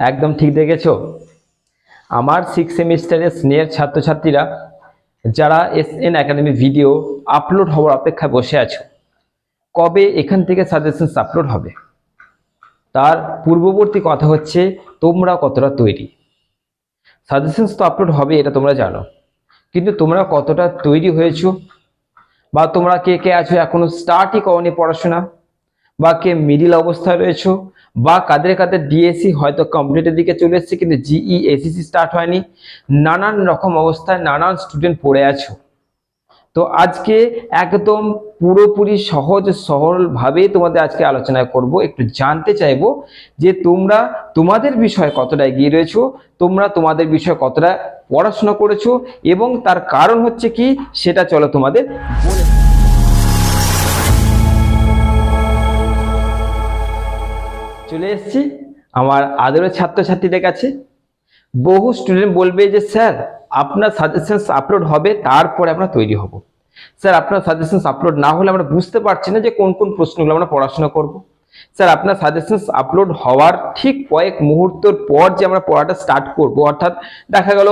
একদম ঠিক দেখেছ? আমার সিক্স সেমিস্টারের স্নেহের ছাত্রছাত্রীরা, যারা S N academy video upload হওয়ার অপেক্ষায় বসে আছো, কবে এখান থেকে সাজেশনস আপলোড হবে? তার পূর্ববর্তী কথা হচ্ছে তোমরা কতটা তৈরি? সাজেশনস তো আপলোড হবে, এটা তোমরা জানো। কিন্তু তোমরা কতটা তৈরি হয়েছো? বা তোমরা কে কে আছো? এখনও স্টার্টই করনি পড়াশোনা। বা কে মিডিল অবস্থায় রয়েছো, বা কাদের কাদের ডিএসসি হয়তো কমপ্লিটের দিকে চলে এসেছে, কিন্তু জিই এসিসি স্টার্ট হয়নি, নানান রকম অবস্থায় নানান স্টুডেন্ট পড়ে আছো। তো আজকে একদম পুরোপুরি সহজ সরলভাবে তোমাদের আজকে আলোচনা করব, একটু জানতে চাইব যে তোমরা তোমাদের বিষয়ে কতটা এগিয়ে রয়েছো, তোমরা তোমাদের বিষয়ে কতটা পড়াশোনা করেছ, এবং তার কারণ হচ্ছে কি, সেটা চলো তোমাদের বলে চলে এসেছি আমার আদরের ছাত্রছাত্রীদের কাছে। বহু স্টুডেন্ট বলবে যে, স্যার, আপনার সাজেশনস আপলোড হবে, তারপরে আমরা তৈরি হব। স্যার, আপনার সাজেশনস আপলোড না হলে আমরা বুঝতে পারছি না যে কোন কোন প্রশ্নগুলো আমরা পড়াশোনা করব। স্যার, আপনার সাজেশনস আপলোড হওয়ার ঠিক কয়েক মুহূর্তর পর যে আমরা পড়াটা স্টার্ট করব, অর্থাৎ দেখা গেল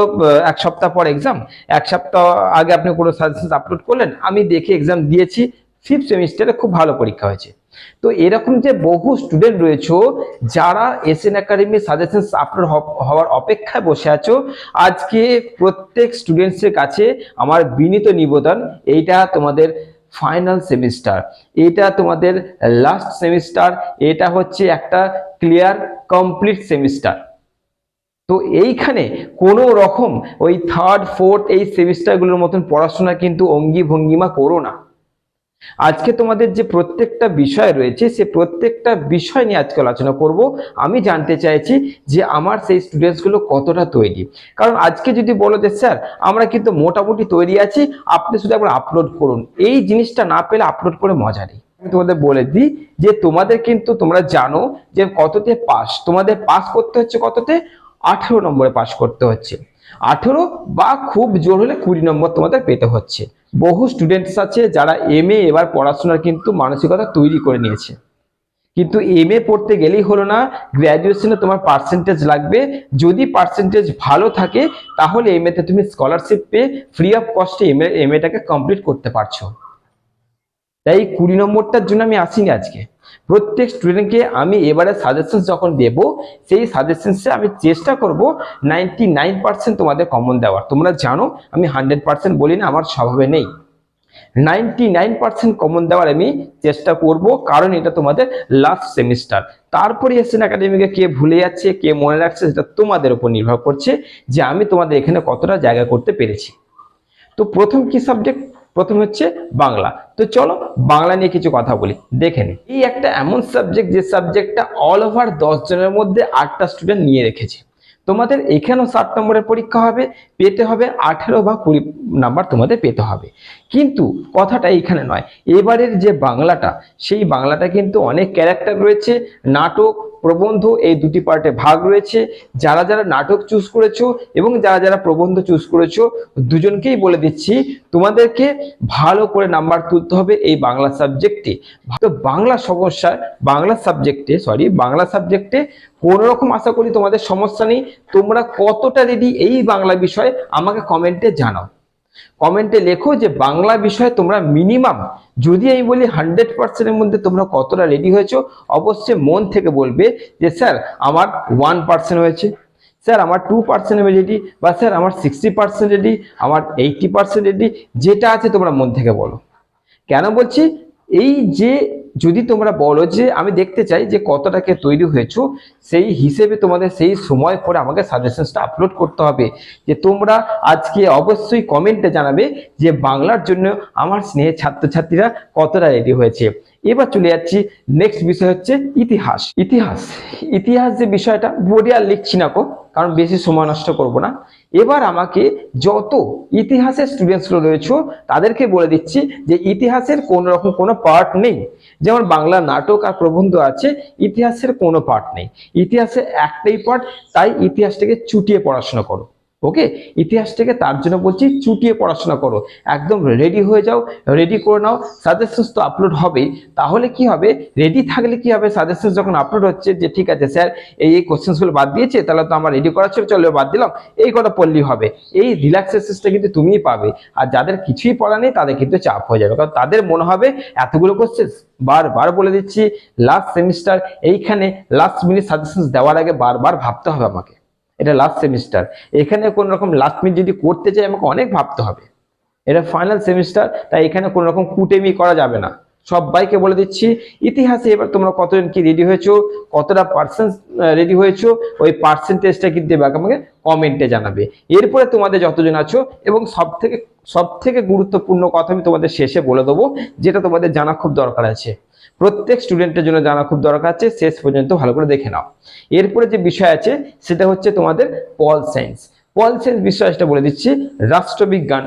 এক সপ্তাহ পর এক্সাম এক সপ্তাহ আগে আপনি কোনো সাজেশনস আপলোড করলেন, আমি দেখে এক্সাম দিয়েছি ফিফথ সেমিস্টারে খুব ভালো পরীক্ষা হয়েছে। তো এরকম যে বহু স্টুডেন্ট রয়েছে, যারা এসএন একাডেমি সাজেশনস আপলোড হওয়ার অপেক্ষায় বসে আছো, আজকে প্রত্যেক স্টুডেন্টসের কাছে আমার বিনীত নিবেদন, এইটা তোমাদের ফাইনাল সেমিস্টার এটা তোমাদের লাস্ট সেমিস্টার এটা হচ্ছে একটা ক্লিয়ার কমপ্লিট সেমিস্টার তো এইখানে কোনো রকম ওই থার্ড ফোর্থ এই সেমিস্টারগুলোর মতন পড়াশোনা কিন্তু অঙ্গি ভঙ্গিমা করো না। আজকে তোমাদের যে প্রত্যেকটা বিষয় রয়েছে, সে প্রত্যেকটা বিষয় নিয়ে আজকে আলোচনা করব। আমি জানতে চাইছি যে আমার সেই স্টুডেন্টসগুলো কতটা তৈরি। কারণ আজকে যদি বলো যে, স্যার, আমরা কিন্তু মোটামুটি তৈরি আছি, আপনি শুধু একবার আপলোড করুন। এই জিনিসটা না পেলে আপলোড করে মজা নেই। আমি তোমাদের বলে দিই যে, তোমাদের কিন্তু তোমরা জানো যে কততে পাস তোমাদের পাস করতে হচ্ছে কততে? আঠেরো নম্বরে পাস করতে হচ্ছে। আঠেরো বা খুব জোর হলে কুড়ি নম্বর তোমাদের পেতে হচ্ছে। বহু স্টুডেন্টস আছে যারা এম এ এবার পড়াশোনার কিন্তু মানসিকতা তৈরি করে নিয়েছে। কিন্তু এম এ পড়তে গেলেই হলো না গ্র্যাজুয়েশনে তোমার পার্সেন্টেজ লাগবে। যদি পার্সেন্টেজ ভালো থাকে, তাহলে এম এতে তুমি স্কলারশিপ পেয়ে ফ্রি অফ কস্টে এম এটাকে কমপ্লিট করতে পারছ। তাই কুড়ি নম্বরটার জন্য আমি আসিনি আজকে। প্রত্যেক স্টুডেন্টকে আমি এবারে সাজেশন যখন দেব, সেই সাজেশনসে আমি চেষ্টা করব নাইনটি নাইন তোমাদের কমন দেওয়ার। তোমরা জানো, আমি হান্ড্রেড পার্সেন্ট বলি না, আমার স্বভাবে নেই। নাইনটি কমন দেওয়ার আমি চেষ্টা করব, কারণ এটা তোমাদের লাস্ট সেমিস্টার তারপরে এসেন একাডেমিকে কে ভুলে যাচ্ছে, কে মনে রাখছে, সেটা তোমাদের উপর নির্ভর করছে যে আমি তোমাদের এখানে কতটা জায়গা করতে পেরেছি। তো প্রথম কি সাবজেক্ট প্রথম হচ্ছে বাংলা। তো চলো বাংলা নিয়ে কিছু কথা বলি। দেখে নিই এই একটা এমন সাবজেক্ট যে সাবজেক্টটা অল ওভার দশ জনের মধ্যে আটটা স্টুডেন্ট নিয়ে রেখেছে। তোমাদের এখানেও ষাট নম্বরের পরীক্ষা হবে, পেতে হবে আঠেরো বা কুড়ি নাম্বার তোমাদের পেতে হবে। কিন্তু কথাটা এইখানে নয়। এবারের যে বাংলাটা, সেই বাংলাটা কিন্তু অনেক ক্যারেক্টার রয়েছে, নাটক, প্রবন্ধ, এই দুটি পার্টে ভাগ রয়েছে। যারা যারা নাটক চুজ করেছ এবং যারা যারা প্রবন্ধ চুজ করেছ, দুজনকেই বলে দিচ্ছি, তোমাদেরকে ভালো করে নাম্বার তুলতে হবে এই বাংলা সাবজেক্টে তো বাংলা সমস্যা, বাংলা সাবজেক্টে সরি বাংলা সাবজেক্টে কোনো রকম আশা করি তোমাদের সমস্যা নেই। তোমরা কতটা রেডি এই বাংলা বিষয়ে, আমাকে কমেন্টে জানাও। কমেন্টে লেখো যে বাংলা বিষয়ে তোমরা মিনিমাম যদি আমি বলি হান্ড্রেড পার্সেন্টের মধ্যে তোমরা কতটা রেডি হয়েছো, অবশ্যই মন থেকে বলবে যে স্যার আমার ওয়ান পার্সেন্ট হয়েছে। স্যার আমার টু পার্সেন্ট রেডি বা স্যার আমার সিক্সটি পার্সেন্ট রেডি আমার এইটটি পার্সেন্ট রেডি যেটা আছে তোমরা মন থেকে বলো। কেন বলছি? এই যে যদি তোমরা বলো যে আমি দেখতে চাই যে কতটাকে তৈরি হয়েছো, সেই হিসেবে তোমাদের সেই সময় করে আমাকে সাজেশনসটা আপলোড করতে হবে। যে তোমরা আজকে অবশ্যই কমেন্টে জানাবে যে বাংলার জন্য আমার স্নেহের ছাত্রছাত্রীরা কতটা রেডি হয়েছে। এবার চলে যাচ্ছি নেক্সট বিষয় হচ্ছে ইতিহাস। ইতিহাস। ইতিহাস যে বিষয়টা বোর্ডে আর লিখছি না কো কারণ বেশি সময় নষ্ট করব না। এবার আমাকে যত ইতিহাসের স্টুডেন্টসগুলো রয়েছে, তাদেরকে বলে দিচ্ছি যে ইতিহাসের কোনো রকম কোনো পার্ট নেই। যেমন বাংলা নাটক আর প্রবন্ধ আছে, ইতিহাসের কোনো পার্ট নেই। ইতিহাসে একটাই পার্ট তাই ইতিহাসটাকে চুটিয়ে পড়াশোনা করো। ওকে? ইতিহাস থেকে তার জন্য বলছি চুটিয়ে পড়াশোনা করো। একদম রেডি হয়ে যাও রেডি করে নাও সাজেশনস তো আপলোড হবেই। তাহলে কি হবে? রেডি থাকলে কি হবে? সাজেশনস যখন আপলোড হচ্ছে যে ঠিক আছে স্যার এই এই কোশ্চেন্সগুলো বাদ দিয়েছে, তাহলে তো আমার রেডি করা ছিল, চলো বাদ দিলাম। এই কথা পড়লেই হবে। এই রিল্যাক্সেসটা কিন্তু তুমিই পাবে। আর যাদের কিছুই পড়া নেই, তাদের কিন্তু চাপ হয়ে যাবে। কারণ তাদের মনে হবে এতগুলো কোশ্চেন্স বারবার বলে দিচ্ছি লাস্ট সেমিস্টার এইখানে লাস্ট মিনিট সাজেশনস দেওয়ার আগে বারবার ভাবতে হবে আমাকে। এটা লাস্ট সেমিস্টার এখানে কোন রকম লাস্ট মিনিট যদি করতে চাই, আমাকে অনেক ভাবতে হবে। এটা ফাইনাল সেমিস্টার তাই এখানে কোনো রকম কুটেমি করা যাবে না। সবাইকে বলে দিচ্ছি, ইতিহাসে এবার তোমরা কতজন কি রেডি হয়েছো, কতটা পার্সেন্ট রেডি হয়েছো, ওই পার্সেন্টেজটা কিন্তু এবার আমাকে কমেন্টে জানাবে। এরপরে তোমাদের যতজন আছো এবং সব থেকে সব থেকে গুরুত্বপূর্ণ কথা আমি তোমাদের শেষে বলে দেবো, যেটা তোমাদের জানা খুব দরকার আছে। প্রত্যেক স্টুডেন্টের জন্য জানা খুব দরকার আছে, শেষ পর্যন্ত ভালো করে দেখে নাও। এরপরে যে বিষয় আছে, সেটা হচ্ছে তোমাদের পল সায়েন্স পল সায়েন্স বিষয়টা বলে দিচ্ছি, রাষ্ট্রবিজ্ঞান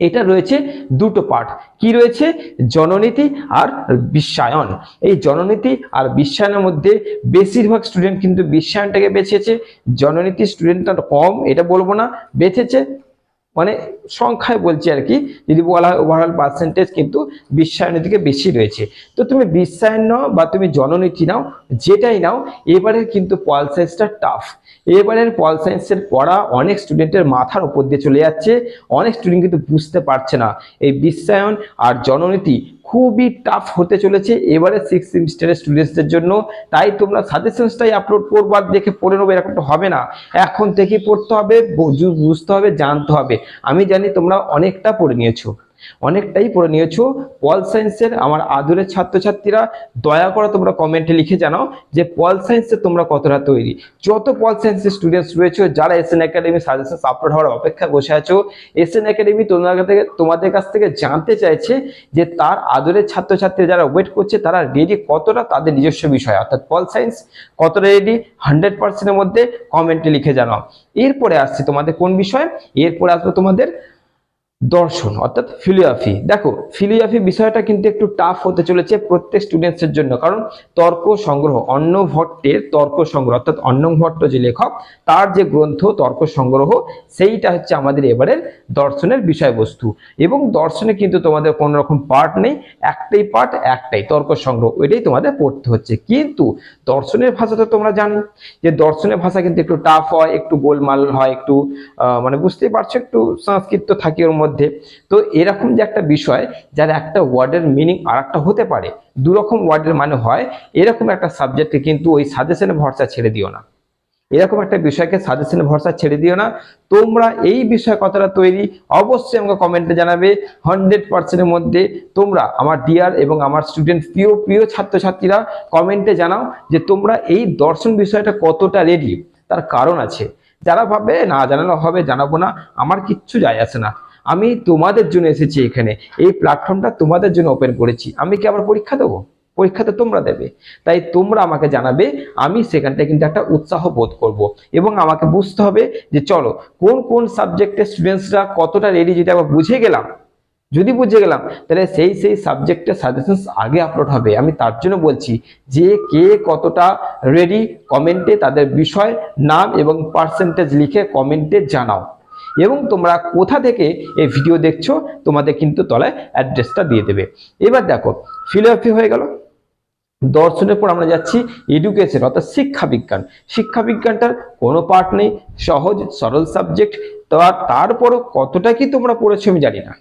এটা রয়েছে দুটো পার্ট কি রয়েছে? জননীতি আর বিশ্বায়ন। এই জননীতি আর বিশ্বায়নের মধ্যে বেশিরভাগ স্টুডেন্ট কিন্তু বিশ্বায়নটাকে বেছেছে। জননীতি স্টুডেন্টটা কম, এটা বলব না, বেছেছে। মানে সংখ্যায় বলছি আর কি, যদি বলা হয় ওভারঅল পার্সেন্টেজ কিন্তু বিশ্বায়নের দিকে বেশি রয়েছে। তো তুমি বিশ্বায়ন নাও বা তুমি জননীতি নাও, যেটাই নাও, এবারের কিন্তু পল সায়েন্সটা টাফ এবারের পল সায়েন্সের পড়া অনেক স্টুডেন্টের মাথার উপর দিয়ে চলে যাচ্ছে, অনেক স্টুডেন্ট কিন্তু বুঝতে পারছে না। এই বিশ্বায়ন আর জননীতি খুবই টাফ হতে চলেছে। এবারে সিক্স সেমিস্টারের স্টুডেন্টসদের জন্য। তাই তোমরা সাজেশনসটাই আপলোড করবার দেখে পড়ে নেব, এরকমটা হবে না। এখন থেকে পড়তে হবে বুঝতে হবে, জানতে হবে। আমি জানি তোমরা অনেকটা পড়ে নিয়েছো। অনেকটাই পড়ে নিয়েছো। পল সায়েন্সের আমার আদরের ছাত্রছাত্রীরা দয়া করে তোমরা কমেন্টে লিখে জানাও যে পল সায়েন্সে তোমরা কতটা তৈরি। যত পল সায়েন্সের স্টুডেন্টস রয়েছে, যারা এসএন একাডেমি সাজেশন আপলোড হওয়ার অপেক্ষা বসে আছো এসএন একাডেমি তোমাদের থেকে, তোমাদের কাছ থেকে জানতে চাইছে যে তার আদরের ছাত্রছাত্রী যারা ওয়েট করছে, তারা রেডি কতটা তাদের নিজস্ব বিষয়। অর্থাৎ পল সায়েন্স কতটা রেডি হান্ড্রেড পার্সেন্টের মধ্যে কমেন্টে লিখে জানাও। এরপরে আসছে তোমাদের কোন বিষয়? এরপরে আসবে তোমাদের দর্শন, অর্থাৎ ফিলিওসফি দেখো ফিলিওসফি বিষয়টা কিন্তু একটু টাফ হতে চলেছে প্রত্যেক স্টুডেন্টসের জন্য। কারণ তর্ক সংগ্রহ অন্য ভট্টের তর্ক সংগ্রহ, অর্থাৎ অন্ন ভট্ট যে লেখক, তার যে গ্রন্থ তর্ক সংগ্রহ, সেইটা হচ্ছে আমাদের এবারের দর্শনের বিষয়বস্তু। এবং দর্শনে কিন্তু তোমাদের কোনো রকম পার্ট নেই, একটাই পার্ট একটাই তর্ক সংগ্রহ, ওইটাই তোমাদের পড়তে হচ্ছে। কিন্তু দর্শনের ভাষা তো তোমরা জানো, যে দর্শনের ভাষা কিন্তু একটু টাফ হয়, একটু গোলমাল হয়, একটু মানে বুঝতেই পারছ, একটু সংস্কৃত থাকে ওর মধ্যে। তো এরকম যে একটা বিষয়, যার একটা ওয়ার্ডের মিনিং আর একটা হতে পারে দু রকম ওয়ার্ডের মানে হয়, এরকম একটা সাবজেক্টে কিন্তু ওই সাজেশনে ভরসা ছেড়ে দিও না। এরকম একটা বিষয়কে সাজেশনে ভরসা ছেড়ে দিও না। তোমরা এই বিষয় কতটা তৈরি, অবশ্যই আমাকে কমেন্টে জানাবে। হান্ড্রেড পার্সেন্টের মধ্যে তোমরা আমার ডিয়ার এবং আমার স্টুডেন্ট প্রিয় প্রিয় ছাত্রছাত্রীরা কমেন্টে জানাও যে তোমরা এই দর্শন বিষয়টা কতটা রেডি তার কারণ আছে। যারা ভাববে, না জানানো হবে, জানাব না, আমার কিচ্ছু যায় আসে না। আমি তোমাদের জন্য এসেছি এখানে। এই প্ল্যাটফর্মটা তোমাদের জন্য ওপেন করেছি। আমি কি আবার পরীক্ষা দেবো? পরীক্ষা তো তোমরা দেবে। তাই তোমরা আমাকে জানাবে, আমি সেখানটা কিন্তু একটা উৎসাহ বোধ করব। এবং আমাকে বুঝতে হবে যে চলো, কোন কোন সাবজেক্টের স্টুডেন্টসরা কতটা রেডি যদি আবার বুঝে গেলাম, যদি বুঝে গেলাম, তাহলে সেই সেই সাবজেক্টের সাজেশনস আগে আপলোড হবে। আমি তার জন্য বলছি যে কে কতটা রেডি কমেন্টে তাদের বিষয়, নাম এবং পার্সেন্টেজ লিখে কমেন্টে জানাও। এবং তোমরা কোথা থেকে এই ভিডিও দেখছ, তোমাদের কিন্তু তলায় অ্যাড্রেসটা দিয়ে দেবে। এবার দেখো ফিলোসফি হয়ে গেল। দর্শনের পর আমরা যাচ্ছি এডুকেশন অর্থাৎ শিক্ষা বিজ্ঞান। শিক্ষা বিজ্ঞানটার কোনো পার্ট নেই, সহজ, সরল সাবজেক্ট তারপরও কতটা কি তোমরা পড়েছো আমি জানি না।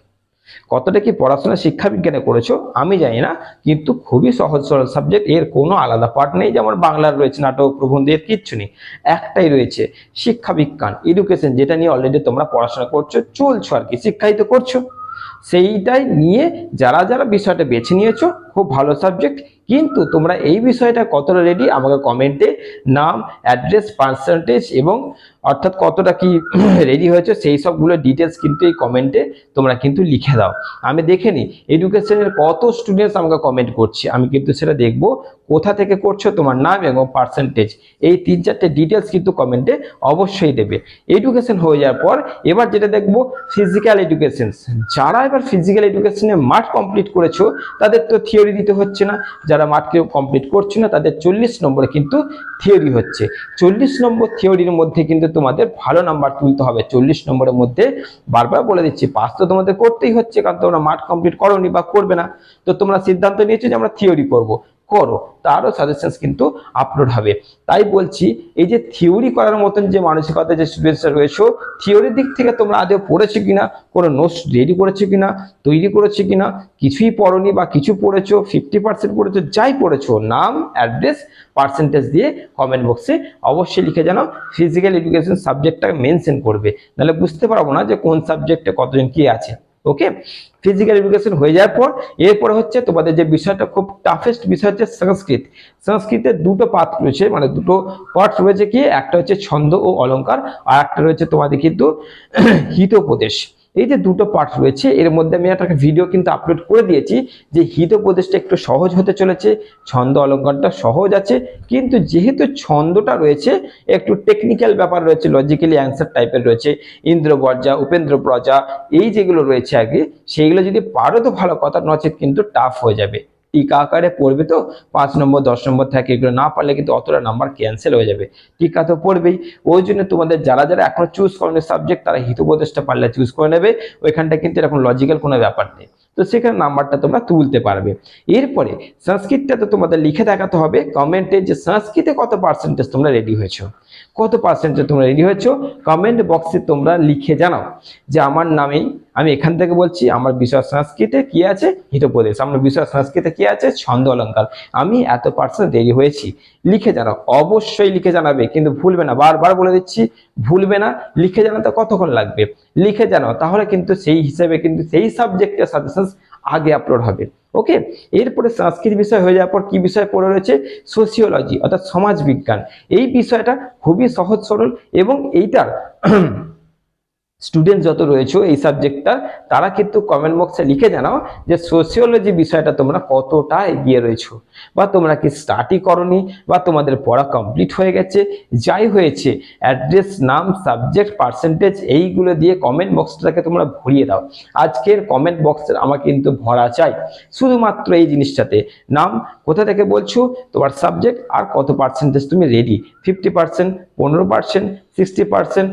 কতটা কি পড়াশোনা শিক্ষা বিজ্ঞানে করেছ আমি জানি না, কিন্তু খুবই সহজ সরল সাবজেক্ট এর কোনো আলাদা পার্ট নেই, যেমন বাংলার রয়েছে নাটক, প্রবন্ধ, এর কিচ্ছু নেই। একটাই রয়েছে শিক্ষা বিজ্ঞান এডুকেশন যেটা নিয়ে অলরেডি তোমরা পড়াশোনা করছ, চলছো আর কি শিক্ষাই তো করছ। সেইটাই নিয়ে যারা যারা বিষয়টা বেছে নিয়েছো, খুব ভালো সাবজেক্ট কিন্তু তোমরা এই বিষয়টা কতটা রেডি আমাকে কমেন্টে নাম অ্যাড্রেস পার্সেন্টেজ এবং অর্থাৎ কতটা কি রেডি হয়েছে সেই সবগুলো ডিটেলস কিন্তু এই কমেন্টে তোমরা কিন্তু লিখে দাও। আমি দেখে নিই এডুকেশনের কত স্টুডেন্টস আমাকে কমেন্ট করছে। আমি কিন্তু সেটা দেখব, কোথা থেকে করছ, তোমার নাম এবং পার্সেন্টেজ এই তিন চারটে ডিটেলস কিন্তু কমেন্টে অবশ্যই দেবে। এডুকেশন হয়ে যাওয়ার পর, এবার যেটা দেখব ফিজিক্যাল এডুকেশন যারা এবার ফিজিক্যাল এডুকেশনে মাঠ কমপ্লিট করেছ, তাদের তো থিওরি দিতে হচ্ছে না। যারা যারা মাঠকে কমপ্লিট করছে না, তাদের চল্লিশ নম্বরে কিন্তু থিওরি হচ্ছে। চল্লিশ নম্বর থিওরির মধ্যে কিন্তু তোমাদের ভালো নাম্বার তুলতে হবে। চল্লিশ নম্বরের মধ্যে বারবার বলে দিচ্ছি পাস তো তোমাদের করতেই হচ্ছে, কারণ তোমরা মাঠ কমপ্লিট করোনি বা করবে না। তো তোমরা সিদ্ধান্ত নিয়েছো যে আমরা থিওরি করব। করো, তারও সাজেশনস কিন্তু আপলোড হবে। তাই বলছি, এই যে থিওরি করার মতন যে মানসিকতা যে স্টুডেন্টসরা রয়েছে থিওরির দিক থেকে তোমরা আদৌ পড়েছো কিনা, কোনো নোটস রেডি করেছ কিনা, তৈরি করেছ কিনা, কিছুই পড়োনি বা কিছু পড়েছো ফিফটি পার্সেন্ট পড়েছো, যাই পড়েছো, নাম অ্যাড্রেস পার্সেন্টেজ দিয়ে কমেন্ট বক্সে অবশ্যই লিখে জানাও ফিজিক্যাল এডুকেশন সাবজেক্টটা মেনশন করবে। নাহলে বুঝতে পারব না যে কোন সাবজেক্টে কতজন কি আছে। ওকে ফিজিক্যাল এডুকেশন হয়ে যাওয়ার পর, এরপরে হচ্ছে তোমাদের যে বিষয়টা খুব টাফেস্ট বিষয় হচ্ছে সংস্কৃত। সংস্কৃতে দুটো পাঠ রয়েছে মানে দুটো পার্ট রয়েছে কি? একটা হচ্ছে ছন্দ ও অলঙ্কার আর একটা রয়েছে তোমাদের কিন্তু হিতোপদেশ। এই যে দুটো পার্ট রয়েছে, এর মধ্যে আমি একটা ভিডিও কিন্তু আপলোড করে দিয়েছি যে হিতোপদেশটা একটু সহজ হতে চলেছে, ছন্দ অলঙ্কারটা সহজ আছে, কিন্তু যেহেতু ছন্দটা রয়েছে, একটু টেকনিক্যাল ব্যাপার রয়েছে লজিক্যালি অ্যান্সার টাইপের রয়েছে, ইন্দ্র বর্জা, উপেন্দ্র প্রজা, এই যেগুলো রয়েছে আগে, সেইগুলো যদি পারো তো ভালো, কথা নচেত কিন্তু টাফ হয়ে যাবে। টিকা আকারে পড়বে তো, পাঁচ নম্বর, দশ নম্বর থাকে এগুলো না পারলে কিন্তু অতটা নাম্বার ক্যান্সেল হয়ে যাবে। টিকা তো পড়বেই। ওই জন্য তোমাদের যারা যারা এখনও চুজ করেনি সাবজেক্ট তারা হিতোপদেশটা পারলে চুজ করে নেবে। ওইখানটা কিন্তু এরকম লজিক্যাল কোনো ব্যাপার নেই। তো সেখানে নাম্বারটা তোমরা তুলতে পারবে। এরপরে সংস্কৃতটা তো তোমাদের লিখে দেখাতে হবে। কমেন্টে যে সংস্কৃতে কত পার্সেন্টেজ তোমরা রেডি হয়েছো? কত পার্সেন্টেজ তোমরা রেডি হয়েছো? কমেন্ট বক্সে তোমরা লিখে জানাও যে আমার নামেই আমি এখান থেকে বলছি, আমার বিষয় সংস্কৃতে কি আছে? হিতোপদেশ। আমার বিষয় সংস্কৃতে কি আছে? ছন্দ অলঙ্কার। আমি এত পার্সেন্ট দেরি হয়েছি। লিখে জানাও অবশ্যই লিখে জানাবে, কিন্তু ভুলবে না। বারবার বলে দিচ্ছি, ভুলবে না। লিখে জানাতে কতক্ষণ লাগবে? লিখে জানাও, তাহলে কিন্তু সেই হিসেবে কিন্তু সেই সাবজেক্টের সাজেশন আগে আপলোড হবে। ওকে? এরপরে সংস্কৃত বিষয় হয়ে যাওয়ার পর কি বিষয় পড়ে রয়েছে? সোসিওলজি অর্থাৎ সমাজ বিজ্ঞান এই বিষয়টা খুবই সহজ সরল এবং এইটার স্টুডেন্ট যত রয়েছে এই সাবজেক্টটা তারা কিন্তু কমেন্ট বক্সে লিখে জানাও যে সোসিওলজি বিষয়টা তোমরা কতটা এগিয়ে রয়েছো বা তোমরা কি স্টার্টই করনি বা তোমাদের পড়া কমপ্লিট হয়ে গেছে। যাই হয়েছে অ্যাড্রেস নাম সাবজেক্ট পার্সেন্টেজ এইগুলো দিয়ে কমেন্ট বক্সটাকে তোমরা ভরিয়ে দাও। আজকের কমেন্ট বক্সের আমার কিন্তু ভরা চাই। শুধুমাত্র এই জিনিসটাতে, নাম, কোথা থেকে বলছো, তোমার সাবজেক্ট আর কত পার্সেন্টেজ তুমি রেডি ফিফটি পার্সেন্ট পনেরো পার্সেন্ট সিক্সটি পার্সেন্ট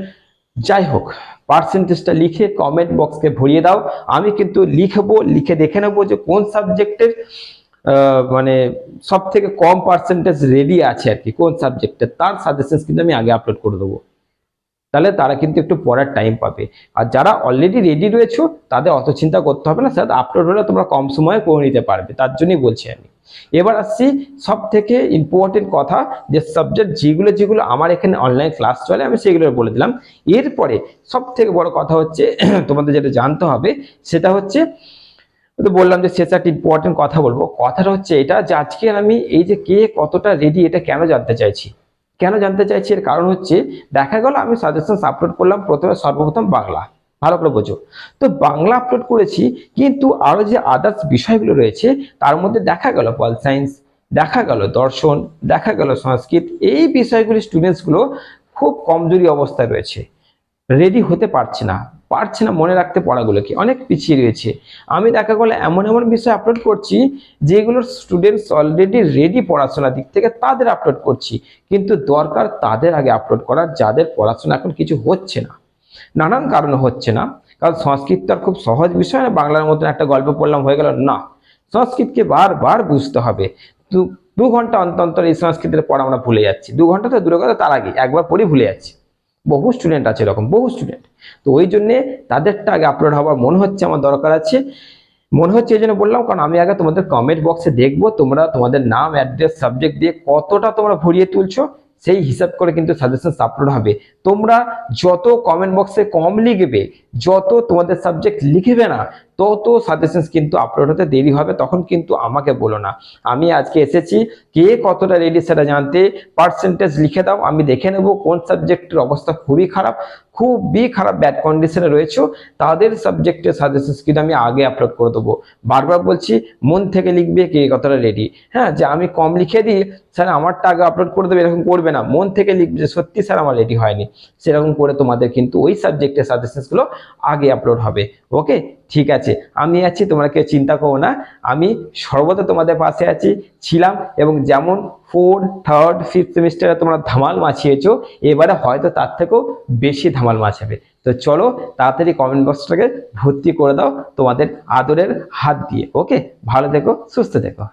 যাই হোক পার্সেন্টেজটা লিখে কমেন্ট বক্সকে ভরিয়ে দাও। আমি কিন্তু লিখব, লিখে দেখে নেব যে কোন সাবজেক্টের মানে সব থেকে কম পার্সেন্টেজ রেডি আছে আর কি, কোন সাবজেক্টে তার সাজেশন কিন্তু আমি আগে আপলোড করে দেবো। তাহলে তারা কিন্তু একটু পড়ার টাইম পাবে। আর যারা অলরেডি রেডি রয়েছে, তাদের অত চিন্তা করতে হবে না সেটা আপলোড হলে তোমরা কম সময়ে করে নিতে পারবে। তার জন্যই বলছি আমি। এবার আসছি সব থেকে ইম্পর্টেন্ট কথা যে সাবজেক্ট যেগুলো যেগুলো আমার এখানে অনলাইন ক্লাস চলে, আমি সেগুলো বলে দিলাম। এরপরে সব থেকে বড় কথা হচ্ছে, তোমাদের যেটা জানতে হবে, সেটা হচ্ছে, তো বললাম যে শেষে একটা ইম্পর্টেন্ট কথা বলব। কথাটা হচ্ছে এটা যে আজকে আমি এই যে কে কতটা রেডি এটা কেন জানতে চাইছি? কেন জানতে চাইছি? এর কারণ হচ্ছে, দেখা গেল আমি সাজেশন আপলোড করলাম, প্রথমে সর্বপ্রথম বাংলা। ভালো করে বোঝো। তো বাংলা আপলোড করেছি, কিন্তু আরও যে আদার্স বিষয়গুলো রয়েছে, তার মধ্যে দেখা গেল পল সায়েন্স দেখা গেল দর্শন, দেখা গেল সংস্কৃত, এই বিষয়গুলি স্টুডেন্টসগুলো খুব কমজোরি অবস্থায় রয়েছে। রেডি হতে পারছে না পারছে না মনে রাখতে পড়াগুলোকে, অনেক পিছিয়ে রয়েছে। আমি দেখা গেলো এমন এমন বিষয় আপলোড করছি, যেগুলোর স্টুডেন্টস অলরেডি রেডি পড়াশোনার দিক থেকে তাদের আপলোড করছি, কিন্তু দরকার তাদের আগে আপলোড করার যাদের পড়াশোনা এখন কিছু হচ্ছে না। নানান কারণে হচ্ছে না। কারণ সংস্কৃত তো খুব সহজ বিষয় না, বাংলার মতন একটা গল্প পড়লাম, হয়ে গেল, না। সংস্কৃতকে বারবার বুঝতে হবে। দু ঘণ্টা অন্তর অন্তর এই সংস্কৃতের পড়া আমরা ভুলে যাচ্ছি। দু ঘণ্টা তো দূরে কথা, তার আগে একবার পড়ি ভুলে যাচ্ছি। বহু স্টুডেন্ট আছে এরকম, বহু স্টুডেন্ট তো ওই জন্যে তাদেরটা আগে আপলোড হওয়ার মনে হচ্ছে, আমার দরকার আছে। মনে হচ্ছে এই জন্য বললাম, কারণ আমি আগে তোমাদের কমেন্ট বক্সে দেখব, তোমরা তোমাদের নাম অ্যাড্রেস সাবজেক্ট দিয়ে কতটা তোমরা ভরিয়ে তুলছো। সেই হিসাব করে কিন্তু সাজেশন আপলোড হবে। তোমরা যত কমেন্ট বক্সে কম লিখবে, যত তোমাদের সাবজেক্ট লিখবে না তত সাজেশন কিন্তু আপলোড হতে দেরি হবে, তখন কিন্তু আমাকে বলো না। আমি আজকে এসেছি, কে কতটা রেডি সেটা জানতে পার্সেন্টেজ লিখে দাও, আমি দেখে নেব কোন সাবজেক্টের অবস্থা খুবই খারাপ খুবই খারাপ ব্যাড কন্ডিশনে রয়েছে, তাদের সাবজেক্টের সাজেশন কিন্তু আমি আগে আপলোড করে দেবো। বারবার বলছি, মন থেকে লিখবে কে কতটা রেডি হ্যাঁ যে আমি কম লিখে দিই, স্যার আমারটা আগে আপলোড করে দেবে, এরকম করবে না। মন থেকে লিখবে যে সত্যি স্যার আমার রেডি হয়নি। সেরকম করে তোমাদের কিন্তু ওই সাবজেক্টের সাজেশনসগুলো আগে আপলোড হবে। ওকে ঠিক আছে, আমি আছি, তোমরা কেউ চিন্তা করো না, আমি সর্বদা তোমাদের পাশে আছি, ছিলাম এবং যেমন ফোর থার্ড ফিফথ সেমিস্টারে তোমরা ধামাল মাছিয়েছ, এবারে হয়তো তার থেকেও বেশি ধামাল মাছাবে। তো চলো, তাড়াতাড়ি কমেন্ট বক্সটাকে ভর্তি করে দাও তোমাদের আদরের হাত দিয়ে ওকে ভালো থেকো, সুস্থ থেকো।